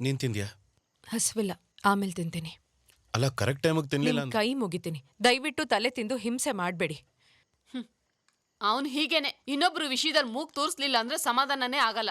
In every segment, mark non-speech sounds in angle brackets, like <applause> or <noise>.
ನೀನ್ ತಿಂದ್ಯಾ? ಹಸ್ವಿಲ್ಲ ಆಮೇಲೆ ತಿಂತೀನಿ. ಅಲ್ಲ ಕರೆಕ್ಟ್ ಟೈಮಿಗೆ ತಿನ್ಲಿಲ್ಲ ನಿಮ್ ಅಂತ ಕೈ ಮುಗಿತೀನಿ. ದಯವಿಟ್ಟು ತಲೆ ತಿಂದು ಹಿಂಸೆ ಮಾಡಬೇಡಿ. ಅವನು ಹೀಗೇನೆ. ಇನ್ನೊಬ್ರು ವಿಷಯದಲ್ಲಿ ಮೂಗ್ ತೋರಿಸ್ಲಿಲ್ಲ ಅಂದ್ರೆ ಸಮಾಧಾನನೇ ಆಗಲ್ಲ.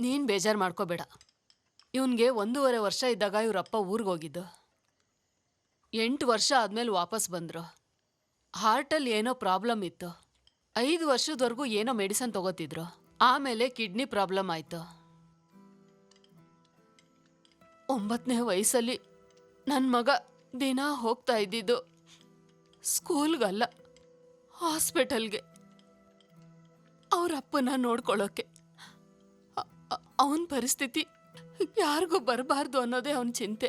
ನೀನ್ ಬೇಜಾರು ಮಾಡ್ಕೋಬೇಡ. ಇವನಿಗೆ ಒಂದೂವರೆ ವರ್ಷ ಇದ್ದಾಗ ಇವರಪ್ಪ ಊರಿಗೆ ಹೋಗಿದ್ದು. ಎಂಟು ವರ್ಷ ಆದಮೇಲೆ ವಾಪಸ್ ಬಂದರು. ಹಾರ್ಟಲ್ಲಿ ಏನೋ ಪ್ರಾಬ್ಲಮ್ ಇತ್ತು. ಐದು ವರ್ಷದವರೆಗೂ ಏನೋ ಮೆಡಿಸನ್ ತಗೋತಿದ್ರು. ಆಮೇಲೆ ಕಿಡ್ನಿ ಪ್ರಾಬ್ಲಮ್ ಆಯಿತು. ಒಂಬತ್ತನೇ ವಯಸ್ಸಲ್ಲಿ ನನ್ನ ಮಗ ದಿನ ಹೋಗ್ತಾ ಇದ್ದಿದ್ದು ಸ್ಕೂಲ್ಗಲ್ಲ, ಹಾಸ್ಪಿಟಲ್ಗೆ. ಅವ್ರ ಅಪ್ಪನ ನೋಡ್ಕೊಳ್ಳೋಕೆ ಅವನ ಪರಿಸ್ಥಿತಿ ಯಾರಿಗೂ ಬರಬಾರ್ದು ಅನ್ನೋದೇ ಅವನ ಚಿಂತೆ.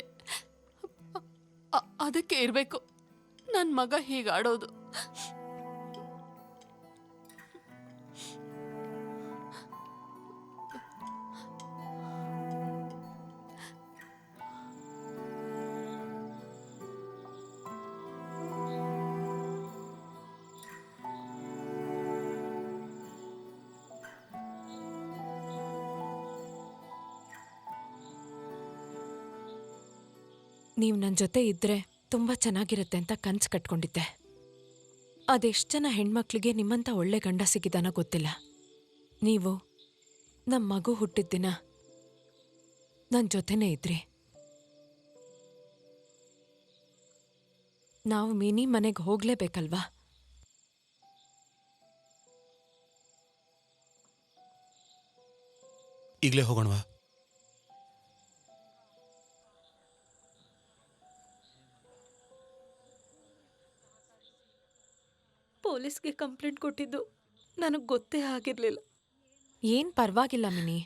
ಅದಕ್ಕೆ ಇರಬೇಕು. ನನ್ನ ಮಗ ಹೀಗಾಡೋದು. ನೀವು ನನ್ನ ಜೊತೆ ಇದ್ರೆ ತುಂಬ ಚೆನ್ನಾಗಿರುತ್ತೆ ಅಂತ ಕನ್ಸು ಕಟ್ಕೊಂಡಿದ್ದೆ. ಅದೆಷ್ಟು ಜನ ಹೆಣ್ಮಕ್ಳಿಗೆ ನಿಮ್ಮಂಥ ಒಳ್ಳೆ ಗಂಡ ಸಿಗಿದಾನ ಗೊತ್ತಿಲ್ಲ. ನೀವು ನಮ್ಮ ಮಗು ಹುಟ್ಟಿದ ದಿನ ನನ್ನ ಜೊತೆನೇ ಇದ್ರಿ. ನಾವು ಮಿನಿ ಮನೆಗೆ ಹೋಗ್ಲೇಬೇಕಲ್ವಾ? ಈಗಲೇ ಹೋಗೋಣವಾ? ಪೊಲೀಸ್ಗೆ ಕಂಪ್ಲೇಂಟ್ ಕೊಟ್ಟಿದ್ದು ನನಗೆ ಗೊತ್ತೇ ಆಗಿರಲಿಲ್ಲ. ಏನು ಪರವಾಗಿಲ್ಲ ಮಿನಿ.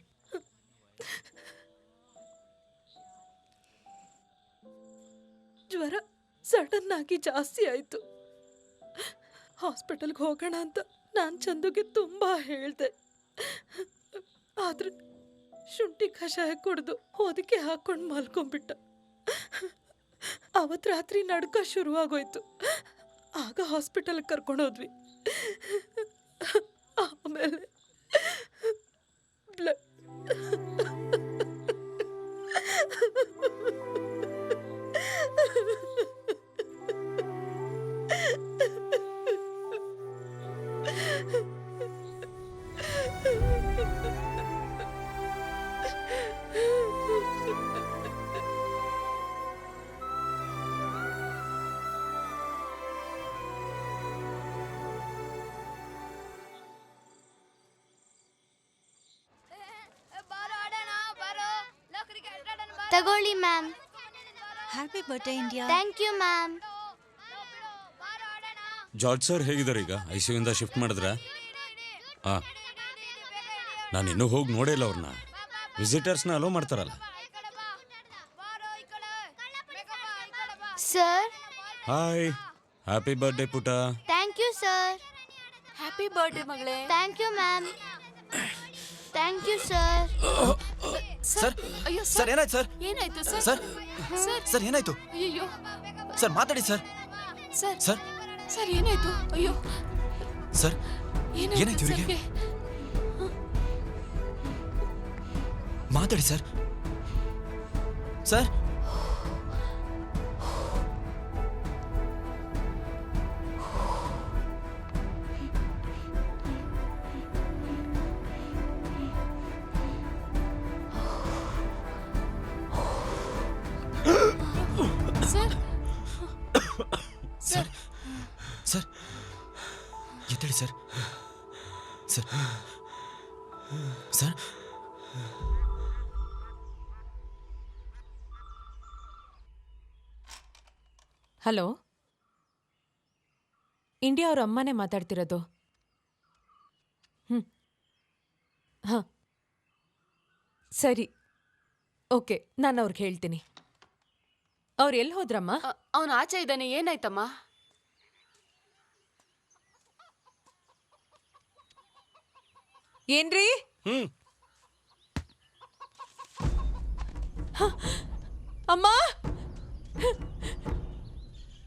ಜ್ವರ ಸಡನ್ ಆಗಿ ಜಾಸ್ತಿ ಆಯಿತು. ಹಾಸ್ಪಿಟಲ್ಗೆ ಹೋಗೋಣ ಅಂತ ನಾನು ಚಂದುಗೆ ತುಂಬ ಹೇಳಿದೆ. ಆದರೆ ಶುಂಠಿ ಕಷಾಯ ಕುಡಿದು ಹೊದಿಕೆ ಹಾಕೊಂಡು ಮಲ್ಕೊಂಡ್ಬಿಟ್ಟ. ಅವತ್ತು ರಾತ್ರಿ ನಡ್ಕ ಶುರುವಾಗೋಯ್ತು. ಆಗ ಹಾಸ್ಪಿಟಲ್ಗೆ ಕರ್ಕೊಂಡೋದ್ವಿ ಆಮೇಲೆ ಬ್ಲಡ್ ತಗೊಳ್ಳಿ ma'am. Happy birthday India. Thank you ma'am. George sir ಹೇಗಿದ್ದಾರೆ ಈಗ? ಐ ಸಿ ಶಿಫ್ಟ್ ಮಾಡಿದ್ರ? ಹಾಂ ನಾನು ಇನ್ನೂ ಹೋಗಿ ನೋಡೇ ಇಲ್ಲ ಅವ್ರನ್ನ ವಿಸಿಟರ್ಸ್ನ ಅಲೋ ಮಾಡ್ತಾರಲ್ಲ. ಸರ್? ಹಾಯ್ ಹ್ಯಾಪಿ ಬರ್ತ್ಡೇ ಪುಟ. Thank you sir. Happy birthday ಮಗಳೇ. Thank you ma'am. Thank you sir. Sir? ಅಯ್ಯೋ ಸರ್. ಏನಾಯ್ತು ಸರ್? ಏನಾಯ್ತು ಸರ್? Sir sir. ಸರ್ ಏನಾಯ್ತು? ಅಯ್ಯೋ ಸರ್ ಮಾತಾಡಿ ಸರ್. ಸರ್. ಸರ್. ಸರ್ ಏನಾಯ್ತು? ಅಯ್ಯೋ. ಸರ್ ಏನಾಯ್ತು ಇವರಿಗೆ? ಮಾತಾಡಿ sir. Sir sir? Sir. Sir. ಎತ್ತಡಿ sir. Sir. Sir. Hello. India ಅವ್ರ ಅಮ್ಮನೇ ಮಾತಾಡ್ತಿರೋದು. ಹ್ಞೂ ಹಾಂ. ಸರಿ. ಓಕೆ ನಾನು ಅವ್ರಿಗೆ ಹೇಳ್ತೀನಿ. ಅವ್ರು ಎಲ್ಲಿ ಹೋದ್ರಮ್ಮ? ಅವನು ಆಚೆ ಇದ್ದಾನೆ ಏನಾಯ್ತಮ್ಮ? ಏನ್ರಿ? ಹ್ಮ್. ಅಮ್ಮ?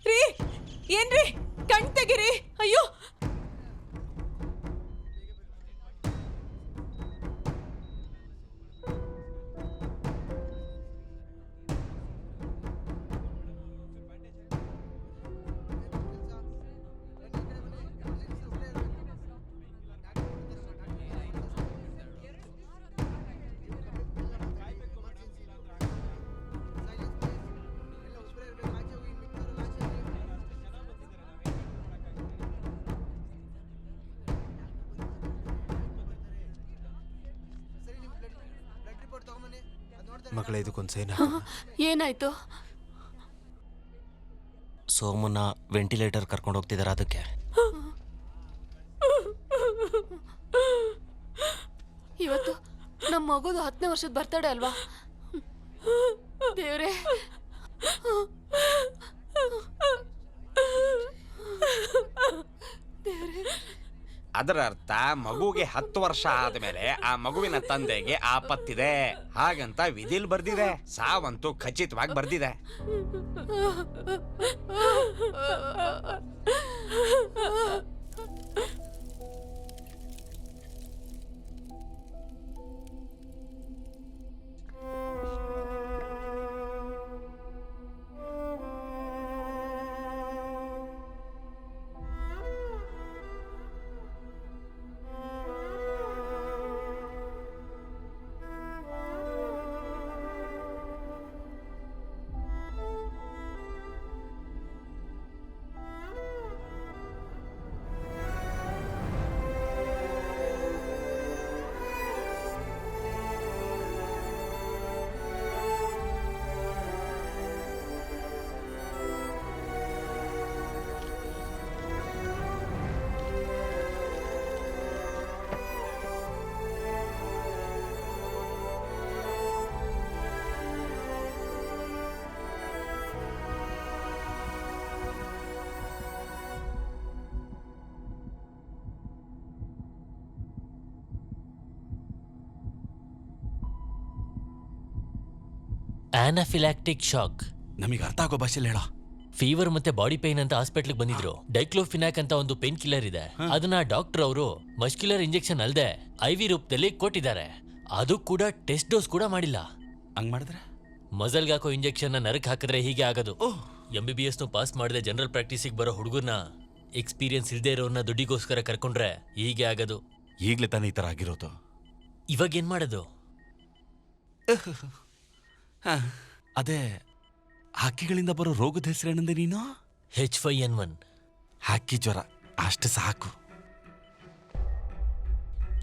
ರೀ ಏನ್ರಿ? ಕಣ್ ತೆಗಿರಿ ಅಯ್ಯೋ! ಮಗಳೇ ಇದಕ್ಕೊಂದು ಸೇನ ಏನಾಯ್ತು? ಸೋಮನ ವೆಂಟಿಲೇಟರ್ ಕರ್ಕೊಂಡು ಹೋಗ್ತಿದಾರ ಅದಕ್ಕೆ. ಇವತ್ತು ನಮ್ಮ ಮಗುದು ಹತ್ತನೇ ವರ್ಷದ ಬರ್ತಡೆ ಅಲ್ವಾ? ದೇವ್ರೆ. ಅದರ ಅರ್ಥ ಮಗುಗೆ ಹತ್ತು ವರ್ಷ ಆದ್ಮೇಲೆ ಆ ಮಗುವಿನ ತಂದೆಗೆ ಆಪತ್ತಿದೆ. ಹಾಗಂತ ವಿಧಿಲ್ ಬರ್ದಿದೆ. ಸಾವಂತೂ ಖಚಿತವಾಗಿ ಬರ್ದಿದೆ. <laughs> ಆನಾಫಿಲಾಕ್ಟಿಕ್ ಶಾಕ್ ನಮಗೆ ಅರ್ಥ ಆಗೋ ಭಾಷೆಲಿ ಹೇಳ. ಫೀವರ್ ಮತ್ತೆ ಬಾಡಿ ಪೇನ್ ಅಂತ ಹಾಸ್ಪಿಟ್ಲಿಗೆ ಬಂದಿದ್ರು. ಡೈಕ್ಲೋಫಿನಾಕ್ ಅಂತ ಒಂದು ಪೇನ್ ಕಿಲ್ಲರ್ ಇದೆ ಅದನ್ನ ಡಾಕ್ಟರ್ ಅವರು ಮಸ್ಕ್ಯುಲರ್ ಇಂಜೆಕ್ಷನ್ ಅಲ್ಲದೆ ಐ ವಿ ರೂಪದಲ್ಲಿ ಕೊಟ್ಟಿದ್ದಾರೆ. ಅದು ಕೂಡ ಟೆಸ್ಟ್ ಡೋಸ್ ಕೂಡ ಮಾಡಿಲ್ಲ. ಹಂಗ್ ಮಾಡಿದ್ರೆ? ಮಜಲ್ಗೆ ಹಾಕೋ ಇಂಜೆಕ್ಷನ್ ನರಕ್ ಹಾಕಿದ್ರೆ ಹೀಗೆ ಆಗೋದು. M B B S pass ಮಾಡದೆ ಜನರಲ್ ಪ್ರಾಕ್ಟೀಸಿಗೆ ಬರೋ ಹುಡುಗರ್ನ ಎಕ್ಸ್ಪೀರಿಯನ್ಸ್ ಇಲ್ಲದೆ ಇರೋರ್ನ ದುಡ್ಡಿಗೋಸ್ಕರ ಕರ್ಕೊಂಡ್ರೆ ಹೀಗೆ ಆಗೋದು. ಈಗಲೇ ತಾನೇ ಈ ಥರ ಆಗಿರೋದು. ಇವಾಗ ಏನ್ ಮಾಡೋದು? ಅದೇ ಹಕ್ಕಿಗಳಿಂದ ಬರೋ ರೋಗದ ಹೆಸರೇನಂದೆ ನೀನು? ಹೆಚ್ ಫೈ ಎನ್ ಒನ್ ಹಕ್ಕಿ ಜ್ವರ ಅಷ್ಟು ಸಾಕು.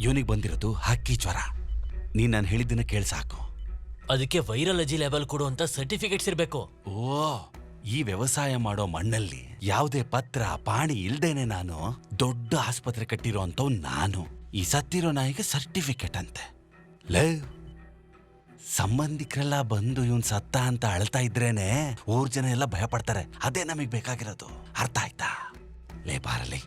ಇವನಿಗೆ ಬಂದಿರೋದು ಹಕ್ಕಿ ಜ್ವರ. ನೀನ್ ನಾನು ಹೇಳಿದ್ದನ್ನ ಕೇಳಿ ಸಾಕು. ಅದಕ್ಕೆ ವೈರಾಲಜಿ ಲೆವೆಲ್ ಕೊಡುವಂತ ಸರ್ಟಿಫಿಕೇಟ್ಸ್ ಇರಬೇಕು. ಓ ಈ ವ್ಯವಸಾಯ ಮಾಡೋ ಮಣ್ಣಲ್ಲಿ ಯಾವುದೇ ಪತ್ರ ಪಾಣಿ ಇಲ್ದೇನೆ ನಾನು ದೊಡ್ಡ ಆಸ್ಪತ್ರೆ ಕಟ್ಟಿರೋ ಅಂಥವ್ ನಾನು. ಈ ಸತ್ತಿರೋ ನಾಯಿಗೆ ಸರ್ಟಿಫಿಕೇಟ್ ಅಂತೆ. ಲೇ ಸಂಬಂಧಿಕರೆಲ್ಲ ಬಂದು ಇವನ್ ಸತ್ತ ಅಂತ ಅಳ್ತಾ ಇದ್ರೇನೆ ಊರ್ ಜನ ಎಲ್ಲ ಭಯ ಪಡ್ತಾರೆ ಅದೇ ನಮಗ್ ಬೇಕಾಗಿರೋದು. ಅರ್ಥ ಆಯ್ತಾ? ಲೇ ಬಾರಲಿ.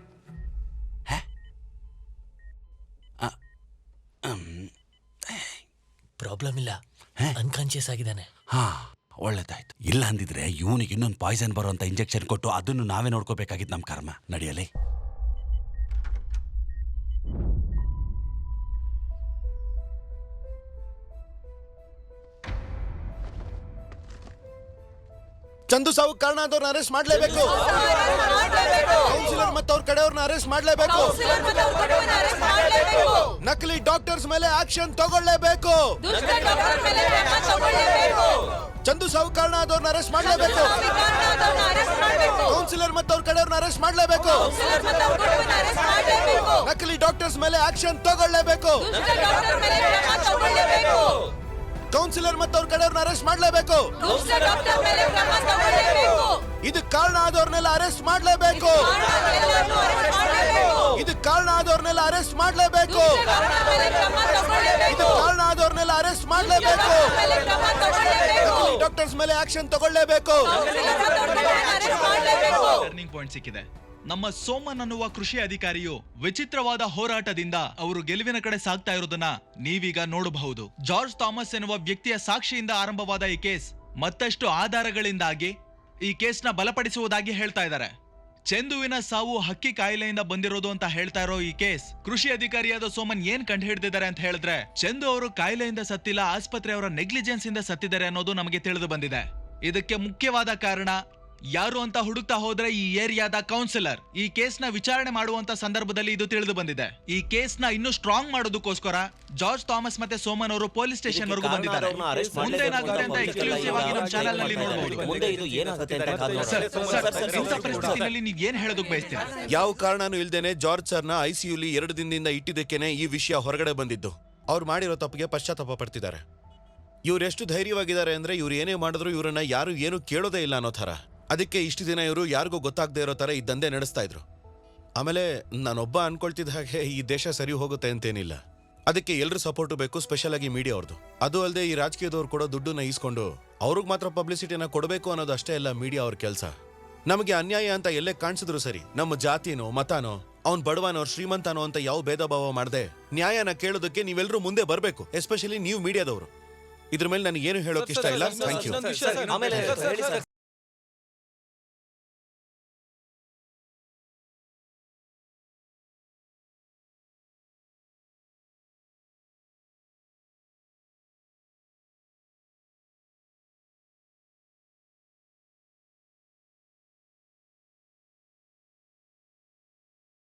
ಪ್ರಾಬ್ಲಮ್ ಇಲ್ಲ? ಅನ್ಕಾನ್ಶಿಯಸ್ ಆಗಿದ್ದಾನೆ. ಹಾ ಒಳ್ಳೇದಾಯ್ತು. ಇಲ್ಲ ಅಂದಿದ್ರೆ ಇವನಿಗೆ ಇನ್ನೊಂದು ಪಾಯ್ಸನ್ ಬರುವಂತ ಇಂಜೆಕ್ಷನ್ ಕೊಟ್ಟು ಅದನ್ನು ನಾವೇ ನೋಡ್ಕೋಬೇಕಾಗಿತ್ತು ನಮ್ಮ ಕರ್ಮ. ನಡೆಯಲಿ. ಚಂದು ಸಾವು ಕಾರಣ ಆದವ್ರನ್ನ ಅರೆಸ್ಟ್ ಮಾಡ್ಲೇಬೇಕು. ಕೌನ್ಸಿಲರ್ ಮತ್ತು ಅವ್ರ ಕಡೆಯವ್ರನ್ನ ಅರೆಸ್ಟ್ ಮಾಡ್ಲೇಬೇಕು. ನಕಲಿ ಡಾಕ್ಟರ್ಸ್ ಮೇಲೆ ಆಕ್ಷನ್ ತಗೊಳ್ಳೇಬೇಕು. ಚಂದು ಸಾವು ಕಾರಣ ಆದವ್ರನ್ನ ಅರೆಸ್ಟ್ ಮಾಡ್ಲೇಬೇಕು. ಕೌನ್ಸಿಲರ್ ಮತ್ತು ಅವ್ರ ಕಡೆಯವ್ರನ್ನ ಅರೆಸ್ಟ್ ಮಾಡ್ಲೇಬೇಕು. ನಕಲಿ ಡಾಕ್ಟರ್ಸ್ ಮೇಲೆ ಆಕ್ಷನ್ ತಗೊಳ್ಳೇಬೇಕು. ಕೌನ್ಸಿಲರ್ ಮತ್ತು ಅವ್ರ ಕಡೆಯವ್ರನ್ನ ಅರೆಸ್ಟ್ ಮಾಡ್ಲೇಬೇಕು. ಇದಕ್ ಕಾರಣ ಆದವ್ರನ್ನೆಲ್ಲ ಅರೆಸ್ಟ್ ಮಾಡ್ಲೇಬೇಕು. ಇದಕ್ ಕಾರಣ ಆದವ್ರನ್ನೆಲ್ಲ ಅರೆಸ್ಟ್ ಮಾಡ್ಲೇಬೇಕು. ಇದಕ್ಕೆ ಕಾರಣ ಆದವ್ರನ್ನೆಲ್ಲ ಅರೆಸ್ಟ್ ಮಾಡ್ಲೇಬೇಕು. ಡಾಕ್ಟರ್ಸ್ ಮೇಲೆ ಆಕ್ಷನ್ ತಗೊಳ್ಳೇಬೇಕು. ಟರ್ನಿಂಗ್ ಪಾಯಿಂಟ್ ಸಿಕ್ಕಿದೆ. ನಮ್ಮ ಸೋಮನ್ ಅನ್ನುವ ಕೃಷಿ ಅಧಿಕಾರಿಯು ವಿಚಿತ್ರವಾದ ಹೋರಾಟದಿಂದ ಅವರು ಗೆಲುವಿನ ಕಡೆ ಸಾಗ್ತಾ ಇರೋದನ್ನ ನೀವೀಗ ನೋಡಬಹುದು. ಜಾರ್ಜ್ ಥಾಮಸ್ ಎನ್ನುವ ವ್ಯಕ್ತಿಯ ಸಾಕ್ಷಿಯಿಂದ ಆರಂಭವಾದ ಈ ಕೇಸ್ ಮತ್ತಷ್ಟು ಆಧಾರಗಳಿಂದಾಗಿ ಈ ಕೇಸ್ನ ಬಲಪಡಿಸುವುದಾಗಿ ಹೇಳ್ತಾ ಇದ್ದಾರೆ. ಚೆಂದುವಿನ ಸಾವು ಹಕ್ಕಿ ಕಾಯಿಲೆಯಿಂದ ಬಂದಿರೋದು ಅಂತ ಹೇಳ್ತಾ ಇರೋ ಈ ಕೇಸ್ ಕೃಷಿ ಅಧಿಕಾರಿಯಾದ ಸೋಮನ್ ಏನ್ ಕಂಡು ಹಿಡಿದಿದ್ದಾರೆ ಅಂತ ಹೇಳಿದ್ರೆ ಚೆಂದು ಅವರು ಕಾಯಿಲೆಯಿಂದ ಸತ್ತಿಲ್ಲ ಆಸ್ಪತ್ರೆಯವರ ನೆಗ್ಲಿಜೆನ್ಸ್ ಇಂದ ಸತ್ತಿದ್ದಾರೆ ಅನ್ನೋದು ನಮಗೆ ತಿಳಿದು ಬಂದಿದೆ. ಇದಕ್ಕೆ ಮುಖ್ಯವಾದ ಕಾರಣ ಯಾರು ಅಂತ ಹುಡುಕ್ತಾ ಹೋದ್ರೆ ಈ ಏರಿಯಾದ ಕೌನ್ಸಿಲರ್ ಈ ಕೇಸ್ನ ವಿಚಾರಣೆ ಮಾಡುವಂತ ಸಂದರ್ಭದಲ್ಲಿ ಇದು ತಿಳಿದು ಬಂದಿದೆ. ಈ ಕೇಸ್ನ ಇನ್ನೂ ಸ್ಟ್ರಾಂಗ್ ಮಾಡೋದಕ್ಕೋಸ್ಕರ ಜಾರ್ಜ್ ಥಾಮಸ್ ಮತ್ತೆ ಸೋಮನ್ ಅವರು ಪೊಲೀಸ್ ಸ್ಟೇಷನ್ ವರೆಗೂ ಬಂದಿದ್ದಾರೆ. ಮುಂದೇನಾಗುತ್ತೆ ಅಂತ ಎಕ್ಸ್ಕ್ಲೂಸಿವ್ ಆಗಿ ನಮ್ಮ ಚಾನೆಲ್ನಲ್ಲಿ ನೋಡಬಹುದು ಸರ್ ಸರ್ ಇಂಥ ಪರಿಸ್ಥಿತಿನಲ್ಲಿ ನೀವು ಏನ್ ಹೇಳೋದಕ್ಕೆ ಬಯಸ್ತೀರಾ? ಯಾವ ಕಾರಣನೂ ಇಲ್ದೇನೆ ಜಾರ್ಜ್ ಸರ್ನ ಐಸಿಯುಲಿ ಎರಡು ದಿನದಿಂದ ಇಟ್ಟಿದ್ದಕ್ಕೇನೆ ಈ ವಿಷಯ ಹೊರಗಡೆ ಬಂದಿದ್ದು. ಅವ್ರು ಮಾಡಿರೋ ತಪ್ಪಿಗೆ ಪಶ್ಚಾತ್ತಾಪ ಪಡ್ತಿದ್ದಾರೆ. ಇವ್ರು ಎಷ್ಟು ಧೈರ್ಯವಾಗಿದ್ದಾರೆ ಅಂದ್ರೆ ಇವ್ರು ಏನೇ ಮಾಡಿದ್ರು ಇವರನ್ನ ಯಾರು ಏನು ಕೇಳೋದೇ ಇಲ್ಲ ಅನ್ನೋ ಥರ. ಅದಕ್ಕೆ ಇಷ್ಟು ದಿನ ಇವರು ಯಾರಿಗೂ ಗೊತ್ತಾಗದೇ ಇರೋ ಥರ ಈ ದಂಧೆ ನಡೆಸ್ತಾ ಇದ್ರು ಆಮೇಲೆ ನಾನೊಬ್ಬ ಅನ್ಕೊಳ್ತಿದ್ದ ಹಾಗೆ ಈ ದೇಶ ಸರಿ ಹೋಗುತ್ತೆ ಅಂತೇನಿಲ್ಲ ಅದಕ್ಕೆ ಎಲ್ಲರೂ ಸಪೋರ್ಟು ಬೇಕು ಸ್ಪೆಷಲ್ ಆಗಿ ಮೀಡಿಯಾ ಅವ್ರದ್ದು ಅದು ಅಲ್ಲದೆ ಈ ರಾಜಕೀಯದವ್ರು ಕೊಡೋ ದುಡ್ಡನ್ನ ಈಸ್ಕೊಂಡು ಅವ್ರಿಗೆ ಮಾತ್ರ ಪಬ್ಲಿಸಿಟಿನ ಕೊಡಬೇಕು ಅನ್ನೋದು ಅಷ್ಟೇ ಅಲ್ಲ ಮೀಡಿಯಾ ಅವ್ರ ಕೆಲಸ ನಮಗೆ ಅನ್ಯಾಯ ಅಂತ ಎಲ್ಲೇ ಕಾಣಿಸಿದ್ರು ಸರಿ ನಮ್ಮ ಜಾತಿನೋ ಮತಾನೋ ಅವ್ನ್ ಬಡವನೋ ಶ್ರೀಮಂತನೋ ಅಂತ ಯಾವ ಭೇದ ಭಾವ ಮಾಡದೆ ನ್ಯಾಯನ ಕೇಳೋದಕ್ಕೆ ನೀವೆಲ್ಲರೂ ಮುಂದೆ ಬರಬೇಕು ಎಸ್ಪೆಷಲಿ ನೀವು ಮೀಡಿಯಾದವರು ಇದ್ರ ಮೇಲೆ ನನಗೆ ಏನು ಹೇಳೋಕೆ ಇಷ್ಟ ಇಲ್ಲ ಥ್ಯಾಂಕ್ ಯು